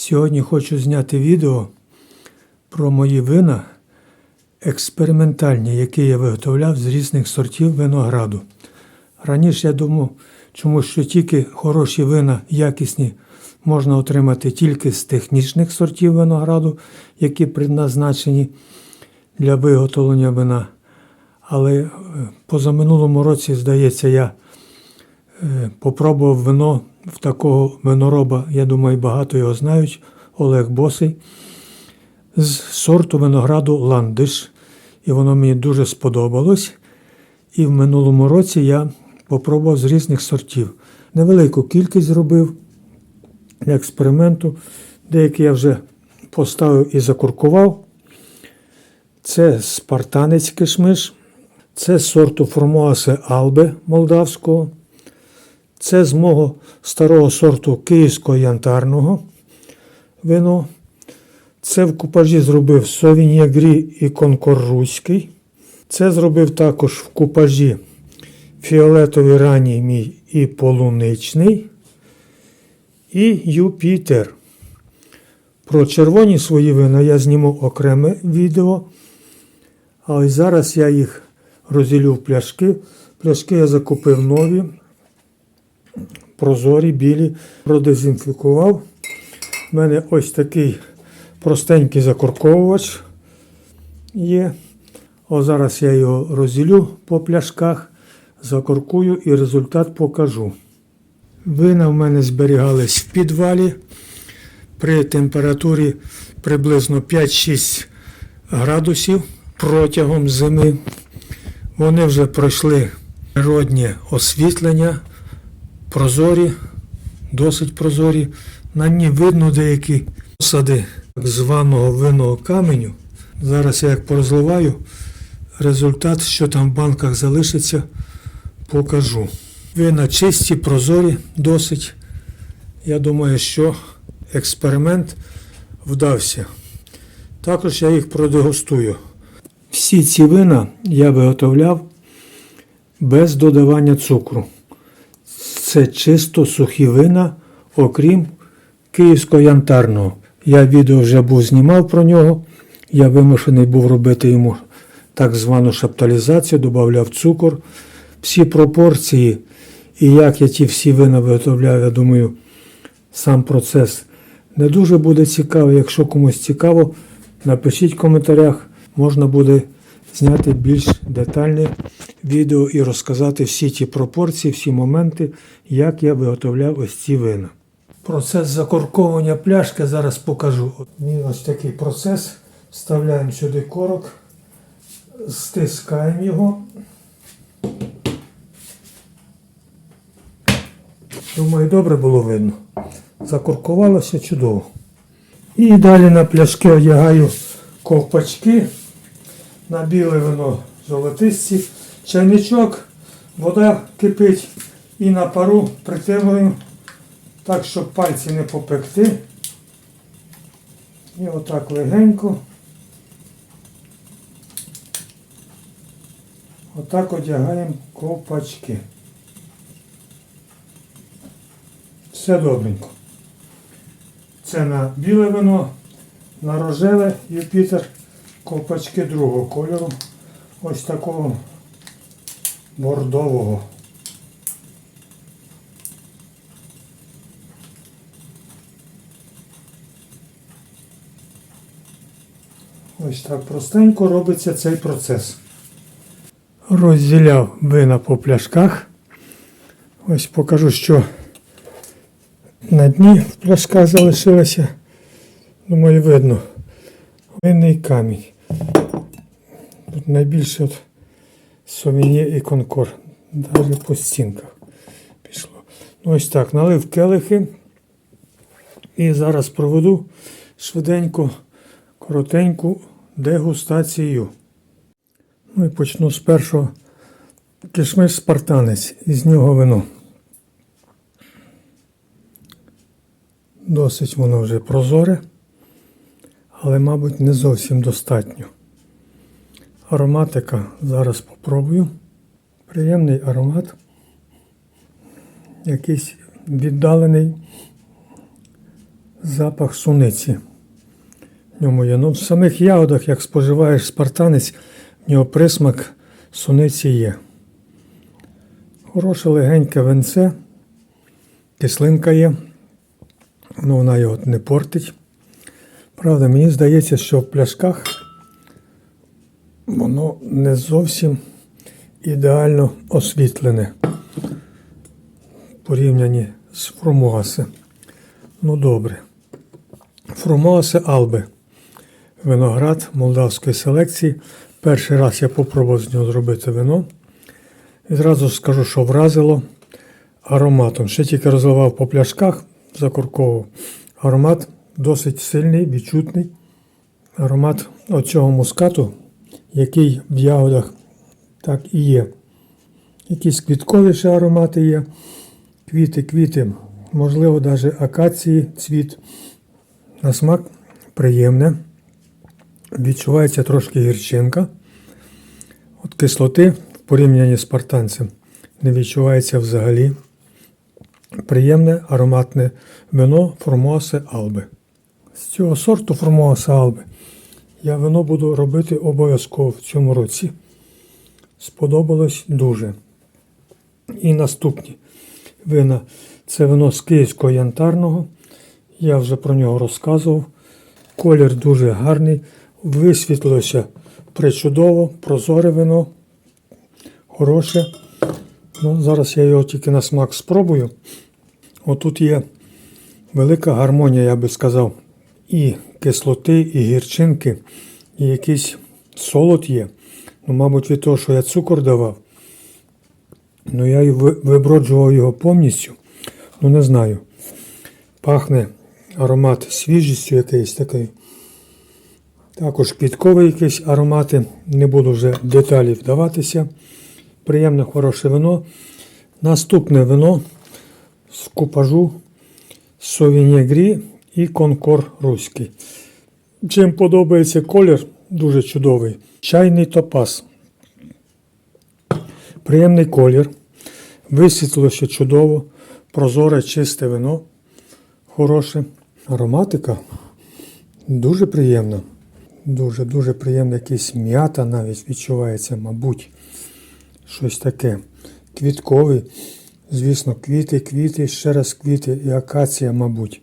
Сьогодні хочу зняти відео про мої вина експериментальні, які я виготовляв з різних сортів винограду. Раніше я думав, чому що тільки хороші вина, якісні, можна отримати тільки з технічних сортів винограду, які предназначені для виготовлення вина. Але е, позаминулому році, здається, я попробував вино в такого винороба, я думаю, багато його знають, Олег Босий, з сорту винограду Ландиш. І воно мені дуже сподобалось. І в минулому році я попробував з різних сортів. Невелику кількість зробив експерименту. Деякі я вже поставив і закуркував. Це спартанець кишмиш, це сорту Формуасе Албе молдавського. Це з мого старого сорту київського янтарного вино. Це в купажі зробив Совіньягрі і Конкор. Це зробив також в купажі фіолетовий ранній мій і полуничний. І Юпітер. Про червоні свої вина я зніму окреме відео. А зараз я їх розділю в пляшки. Пляшки я закупив нові, прозорі, білі, продезінфікував. У мене ось такий простенький закорковувач є. О, зараз я його розділю по пляшках, закоркую і результат покажу. Вина в мене зберігались в підвалі при температурі приблизно 5-6 градусів протягом зими. Вони вже пройшли природнє освітлення, прозорі, досить прозорі. На ній видно деякі осади так званого винного каменю. Зараз я як порозливаю, результат, що там в банках залишиться, покажу. Вина чисті, прозорі, досить. Я думаю, що експеримент вдався. Також я їх продегустую. Всі ці вина я виготовляв без додавання цукру. Це чисто сухі вина, окрім київського янтарного. Я відео вже був знімав про нього. Я вимушений був робити йому так звану шапталізацію, додавав цукор. Всі пропорції і як я ті всі вина виготовляв, я думаю, сам процес не дуже буде цікавий. Якщо комусь цікаво, напишіть в коментарях, можна буде зняти більш детальне відео і розказати всі ті пропорції, всі моменти, як я виготовляв ось ці вина. Процес закорковування пляшки зараз покажу. Він ось такий процес. Вставляємо сюди корок, стискаємо його. Думаю, добре було видно. Закуркувалося чудово. І далі на пляшки одягаю ковпачки. На біле вино золотисті. Чайничок, вода кипить і на пару притримую так, щоб пальці не попекти. І отак легенько. Отак одягаємо ковпачки. Все добренько. Це на біле вино, на рожеве Юпітер, ковпачки другого кольору. Ось такого бордового. Ось так простенько робиться цей процес. Розділяв вина по пляшках. Ось покажу, що на дні в пляшках залишилося, думаю, видно, винний камінь. Тут найбільше от совінє і конкор. Навіть по стінках пішло. Ну, ось так, налив келихи. І зараз проведу швиденько, коротеньку дегустацію. Ну і почну з першого кишмиш спартанець, із нього вино. Досить воно вже прозоре, але, мабуть, не зовсім достатньо. Ароматика зараз попробую. Приємний аромат. Якийсь віддалений Запах суниці. В ньому є. Ну, в самих ягодах, як споживаєш спартанець, в нього присмак суниці є. Хороше легеньке венце, кислинка є. Ну, вона його не портить. Правда, мені здається, що в пляшках воно не зовсім ідеально освітлене в порівнянні з фрумуасе. Ну добре. Фрумуасе Алби. Виноград молдавської селекції. Перший раз я попробував з нього зробити вино. І зразу скажу, що вразило ароматом. Ще тільки розливав по пляшках, закурковував. Аромат досить сильний, відчутний. Аромат оцього мускату, який в ягодах так і є. Якісь квіткові ще аромати є. Квіти, квіти, можливо, навіть акації, цвіт. На смак приємне. Відчувається трошки гірчинка. От кислоти в порівнянні з спартанцем не відчувається взагалі. Приємне ароматне вино Формуасе Алби. З цього сорту Формуасе Алби я вино буду робити обов'язково в цьому році. Сподобалось дуже. І наступні вина це вино з Київського янтарного. Я вже про нього розказував. Колір дуже гарний. Висвітлилося причудово, прозоре вино. Хороше. Ну, зараз я його тільки на смак спробую. Отут є велика гармонія, я би сказав. І кислоти, і гірчинки, і якийсь солод є. Ну, мабуть, від того, що я цукор давав. Ну, я виброджував його повністю. Ну, не знаю. Пахне аромат свіжістю якийсь такий. Також квіткові якісь аромати. Не буду вже деталі вдаватися. Приємне, хороше вино. Наступне вино з купажу Совінє Грі і Конкор Руський. Чим подобається колір, дуже чудовий. Чайний топаз. Приємний колір. Висвітлилося чудово. Прозоре, чисте вино. Хороше. Ароматика дуже приємна. Дуже, дуже приємна якась м'ята навіть відчувається, мабуть. Щось таке. Квітковий. Звісно, квіти, квіти, ще раз квіти і акація, мабуть.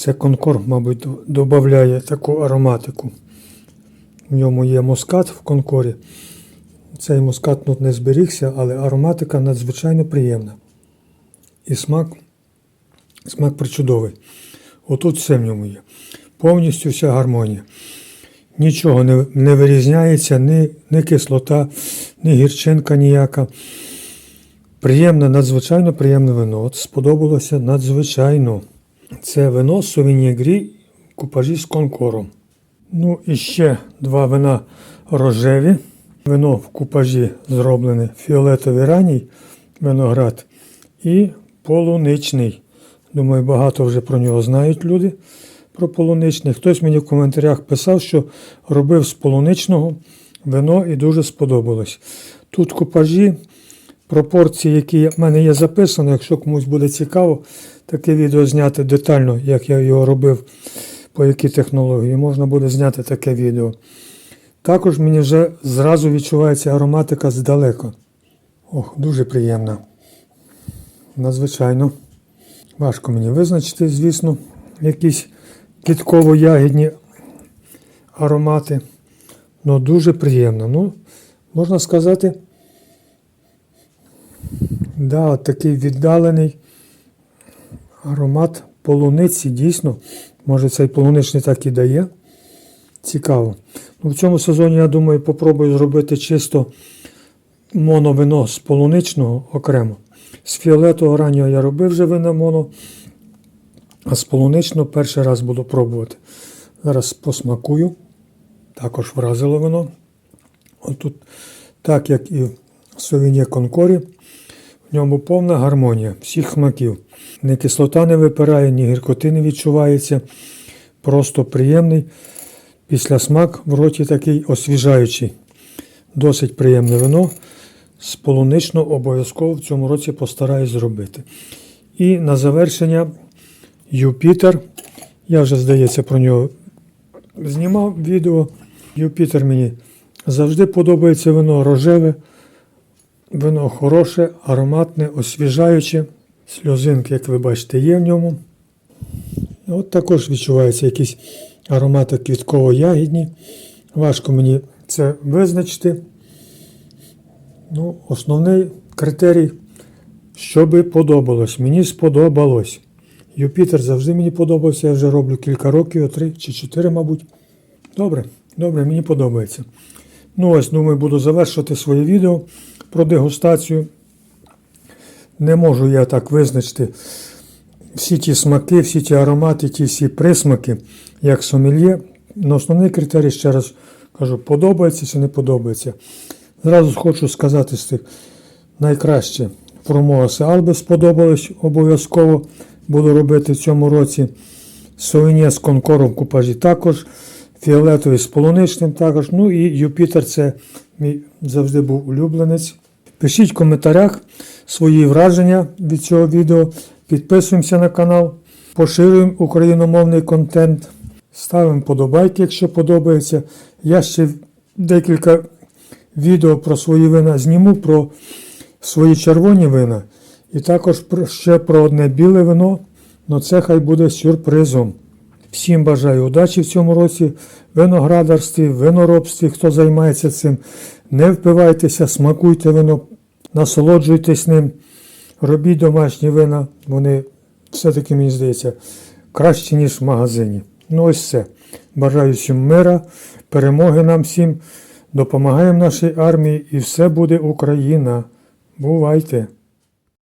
Це конкор, мабуть, додає таку ароматику. В ньому є мускат в конкорі. Цей мускат тут не зберігся, але ароматика надзвичайно приємна. І смак, смак причудовий. Отут все в ньому є. Повністю вся гармонія. Нічого не, не вирізняється, ні, ні кислота, ні гірчинка ніяка. Приємне, надзвичайно приємне вино. От сподобалося надзвичайно. Це вино Совінє купажі з конкором. Ну і ще два вина рожеві. Вино в купажі зроблене фіолетовий ранній виноград і полуничний. Думаю, багато вже про нього знають люди. Про полуничний. Хтось мені в коментарях писав, що робив з полуничного вино і дуже сподобалось. Тут купажі, пропорції, які в мене є записано, якщо комусь буде цікаво, таке відео зняти детально, як я його робив, по якій технології, можна буде зняти таке відео. Також мені вже зразу відчувається ароматика здалека. Ох, дуже приємна. Надзвичайно. Важко мені визначити, звісно, якісь квітково-ягідні аромати. Ну, дуже приємно. Ну, можна сказати, да, от такий віддалений аромат полуниці, дійсно. Може цей полуничний так і дає. Цікаво. Ну, в цьому сезоні, я думаю, попробую зробити чисто моновино з полуничного окремо. З фіолетового раннього я робив вже вино моно, а з полуничного перший раз буду пробувати. Зараз посмакую. Також вразило вино. Отут, так як і в Совінє Конкорі, в ньому повна гармонія всіх смаків. Ні кислота не випирає, ні гіркоти не відчувається. Просто приємний. Після смак в роті такий освіжаючий. Досить приємне вино. З обов'язково в цьому році постараюсь зробити. І на завершення Юпітер. Я вже, здається, про нього знімав відео. Юпітер мені завжди подобається вино рожеве. Вино хороше, ароматне, освіжаюче. Сльозинки, як ви бачите, є в ньому. От також відчуваються якісь аромати квітково-ягідні. Важко мені це визначити. Ну, основний критерій, щоби подобалось. Мені сподобалось. Юпітер завжди мені подобався, я вже роблю кілька років, три чи чотири, мабуть. Добре, добре, мені подобається. Ну ось, думаю, буду завершувати своє відео про дегустацію. Не можу я так визначити всі ті смаки, всі ті аромати, ті всі присмаки, як сомельє. Но основний критерій, ще раз кажу, подобається чи не подобається. Зразу хочу сказати з тих найкраще Формоаси Алби сподобалось обов'язково. Буду робити в цьому році. Совінє з конкором купажі також. Фіолетовий з полуничним також. Ну і Юпітер це мій завжди був улюбленець. Пишіть в коментарях свої враження від цього відео. Підписуємося на канал, поширюємо україномовний контент, ставимо подобайки, якщо подобається. Я ще декілька відео про свої вина зніму, про свої червоні вина. І також ще про одне біле вино, але це хай буде сюрпризом. Всім бажаю удачі в цьому році, виноградарстві, виноробстві, хто займається цим. Не впивайтеся, смакуйте вино, насолоджуйтесь ним, робіть домашні вина, вони все-таки, мені здається, кращі, ніж в магазині. Ну ось все. Бажаю всім мира, перемоги нам всім, допомагаємо нашій армії і все буде Україна. Бувайте!